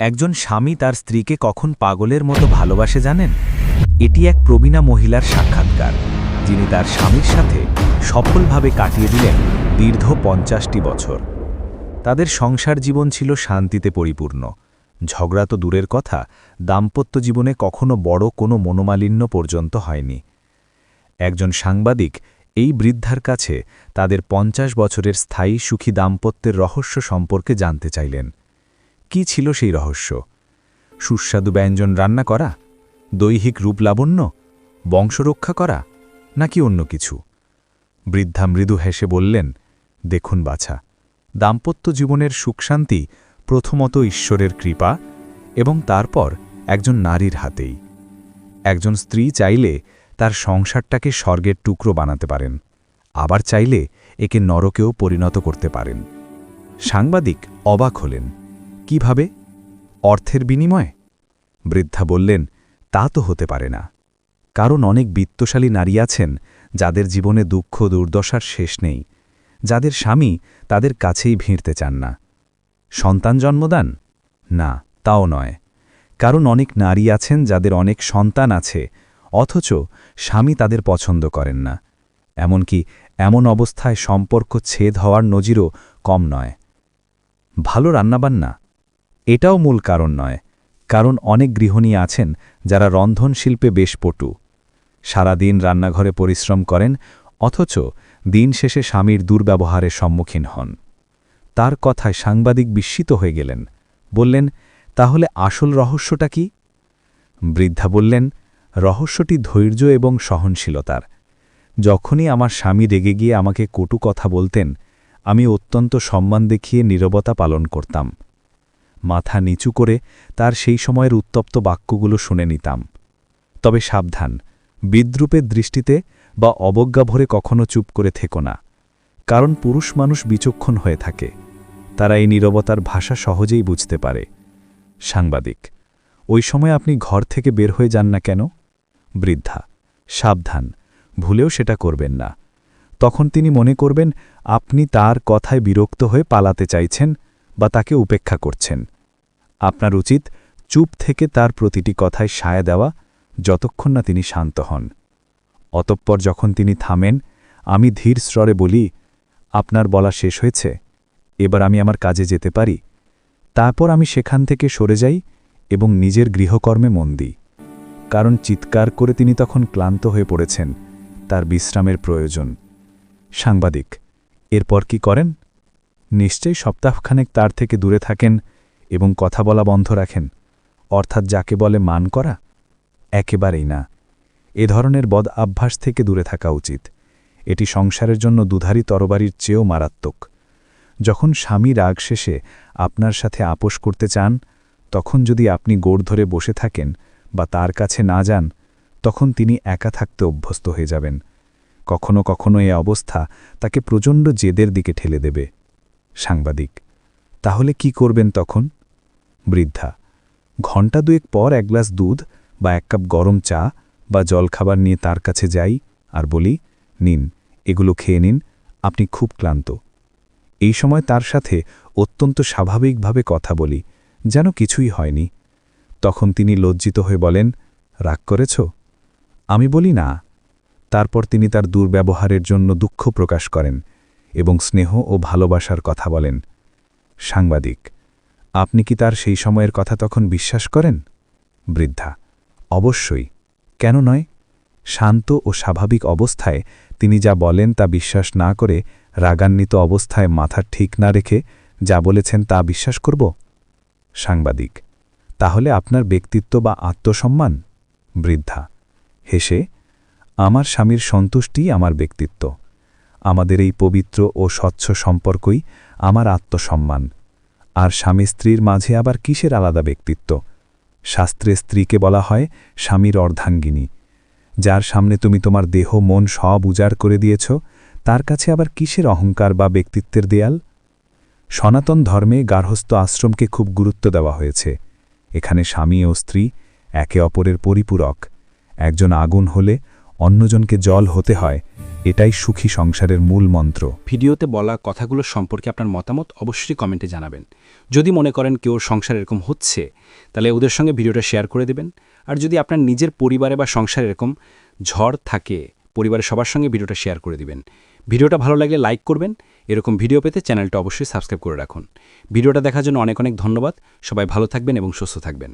একজন স্বামী তার স্ত্রীকে কখন পাগলের মতো ভালোবাসে জানেন? এটি এক প্রবীণা মহিলার সাক্ষাৎকার, যিনি তার স্বামীর সাথে সফলভাবে কাটিয়ে দিলেন দীর্ঘ পঞ্চাশটি বছর। তাদের সংসার জীবন ছিল শান্তিতে পরিপূর্ণ। ঝগড়া তো দূরের কথা, দাম্পত্য জীবনে কখনো বড় কোনো মনোমালিন্য পর্যন্ত হয়নি। একজন সাংবাদিক এই বৃদ্ধার কাছে তাদের পঞ্চাশ বছরের স্থায়ী সুখী দাম্পত্যের রহস্য সম্পর্কে জানতে চাইলেন। কি ছিল সেই রহস্য? সুস্বাদু ব্যঞ্জন রান্না করা? দৈহিক রূপ লাবণ্য? বংশরক্ষা করা? নাকি অন্য কিছু? বৃদ্ধা মৃদু হেসে বললেন, দেখুন বাছা, দাম্পত্য জীবনের সুখশান্তি প্রথমত ঈশ্বরের কৃপা এবং তারপর একজন নারীর হাতেই। একজন স্ত্রী চাইলে তার সংসারটাকে স্বর্গের টুকরো বানাতে পারেন, আবার চাইলে একে নরকেও পরিণত করতে পারেন। সাংবাদিক অবাক হলেন। কীভাবে? অর্থের বিনিময়ে? বৃদ্ধা বললেন, তা তো হতে পারে না। কারণ অনেক বিত্তশালী নারী আছেন যাদের জীবনে দুঃখ, দুর্দশার শেষ নেই। যাদের স্বামী তাদের কাছেই ভিড়তে চান না। সন্তান জন্মদান? না, তাও নয়। কারণ অনেক নারী আছেন যাদের অনেক সন্তান আছে, অথচ স্বামী তাদের পছন্দ করেন না। এমনকি এমন অবস্থায় সম্পর্ক ছেদ হওয়ার নজিরও কম নয়। ভালো রান্নাবান্না? এটাও মূল কারণ নয়, কারণ অনেক গৃহিণী আছেন যারা রন্ধনশিল্পে বেশ পটু। সারাদিন রান্নাঘরে পরিশ্রম করেন, অথচ দিন শেষে স্বামীর দুর্ব্যবহারের সম্মুখীন হন। তার কথায় সাংবাদিক বিস্মিত হয়ে গেলেন। বললেন, তাহলে আসল রহস্যটা কি? বৃদ্ধা বললেন, রহস্যটি ধৈর্য এবং সহনশীলতার। যখনই আমার স্বামী রেগে গিয়ে আমাকে কটু কথা বলতেন, আমি অত্যন্ত সম্মান দেখিয়ে নীরবতা পালন করতাম। মাথা নিচু করে তার সেই সময়ের উত্তপ্ত বাক্যগুলো শুনে নিতাম। তবে সাবধান, বিদ্রুপের দৃষ্টিতে বা অবজ্ঞা ভরে কখনো চুপ করে থেকো না, কারণ পুরুষ মানুষ বিচক্ষণ হয়ে থাকে। তারা এই নীরবতার ভাষা সহজেই বুঝতে পারে। সাংবাদিক, ওই সময় আপনি ঘর থেকে বের হয়ে যান না কেন? বৃদ্ধা, সাবধান, ভুলেও সেটা করবেন না। তখন তিনি মনে করবেন, আপনি তার কথায় বিরক্ত হয়ে পালাতে চাইছেন বা তাকে উপেক্ষা করছেন। আপনার উচিত চুপ থেকে তার প্রতিটি কথায় সায় দেওয়া যতক্ষণ না তিনি শান্ত হন। অতঃপর যখন তিনি থামেন, আমি ধীর স্বরে বলি, আপনার বলা শেষ হয়েছে, এবার আমি আমার কাজে যেতে পারি। তারপর আমি সেখান থেকে সরে যাই এবং নিজের গৃহকর্মে মন দিই। কারণ চিৎকার করে তিনি তখন ক্লান্ত হয়ে পড়েছেন, তার বিশ্রামের প্রয়োজন। সাংবাদিক, এরপর কি করেন? নিশ্চয়ই সপ্তাহখানেক তার থেকে দূরে থাকেন এবং কথা বলা বন্ধ রাখেন, অর্থাৎ যাকে বলে মান করা, একেবারেই না। এ ধরনের বদ অভ্যাস থেকে দূরে থাকা উচিত। এটি সংসারের জন্য দুধারী তরবারির চেয়েও মারাত্মক। যখন স্বামী রাগ শেষে আপনার সাথে আপোষ করতে চান, তখন যদি আপনি গোড় ধরে বসে থাকেন বা তার কাছে না যান, তখন তিনি একা থাকতে অভ্যস্ত হয়ে যাবেন। কখনো কখনো এ অবস্থা তাকে প্রচণ্ড জেদের দিকে ঠেলে দেবে। সাংবাদিক, তাহলে কি করবেন তখন? বৃদ্ধা। ঘণ্টা দুয়েক পর এক গ্লাস দুধ বা এক কাপ গরম চা বা জলখাবার নিয়ে তার কাছে যাই আর বলি, নিন, এগুলো খেয়ে নিন, আপনি খুব ক্লান্ত। এই সময় তার সাথে অত্যন্ত স্বাভাবিকভাবে কথা বলি, যেন কিছুই হয়নি। তখন তিনি লজ্জিত হয়ে বলেন, রাগ করেছ? আমি বলি, না। তারপর তিনি তার দুর্ব্যবহারের জন্য দুঃখ প্রকাশ করেন এবং স্নেহ ও ভালোবাসার কথা বলেন। সাংবাদিক আপনি কি তার সেই সময়ের কথা তখন বিশ্বাস করেন? বৃদ্ধা, অবশ্যই। কেন নয়? শান্ত ও স্বাভাবিক অবস্থায় তিনি যা বলেন তা বিশ্বাস না করে রাগান্বিত অবস্থায় মাথা ঠিক না রেখে যা বলেছেন তা বিশ্বাস করব? সাংবাদিক, তাহলে আপনার ব্যক্তিত্ব বা আত্মসম্মান? বৃদ্ধা হেসে আমার স্বামীর সন্তুষ্টিই আমার ব্যক্তিত্ব। আমাদের এই পবিত্র ও স্বচ্ছ সম্পর্কই আমার আত্মসম্মান। আর স্বামী স্ত্রীর মাঝে আবার কিসের আলাদা ব্যক্তিত্ব? শাস্ত্রে স্ত্রীকে বলা হয় স্বামীর অর্ধাঙ্গিনী। যার সামনে তুমি তোমার দেহ, মন সব উজাড় করে দিয়েছ, তার কাছে আবার কিসের অহংকার বা ব্যক্তিত্বের দেয়াল? সনাতন ধর্মে গার্হস্থ আশ্রমকে খুব গুরুত্ব দেওয়া হয়েছে। এখানে স্বামী ও স্ত্রী একে অপরের পরিপূরক। একজন আগুন হলে অন্যজনকে জল হতে হয়, এটাই সুখী সংসারের মূল মন্ত্র। ভিডিওতে বলা কথাগুলো সম্পর্কে আপনার মতামত অবশ্যই কমেন্টে জানাবেন। যদি মনে করেন কেউ সংসার এরকম হচ্ছে, তাহলে ওদের সঙ্গে ভিডিওটা শেয়ার করে দেবেন। আর যদি আপনার নিজের পরিবারে বা সংসারে এরকম ঝড় থাকে, পরিবারের সবার সঙ্গে ভিডিওটা শেয়ার করে দিবেন। ভিডিওটা ভালো লাগলে লাইক করবেন, এরকম ভিডিও পেতে চ্যানেলটা অবশ্যই সাবস্ক্রাইব করে রাখুন। ভিডিওটা দেখার জন্য অনেক অনেক ধন্যবাদ, সবাই ভালো থাকবেন এবং সুস্থ থাকবেন।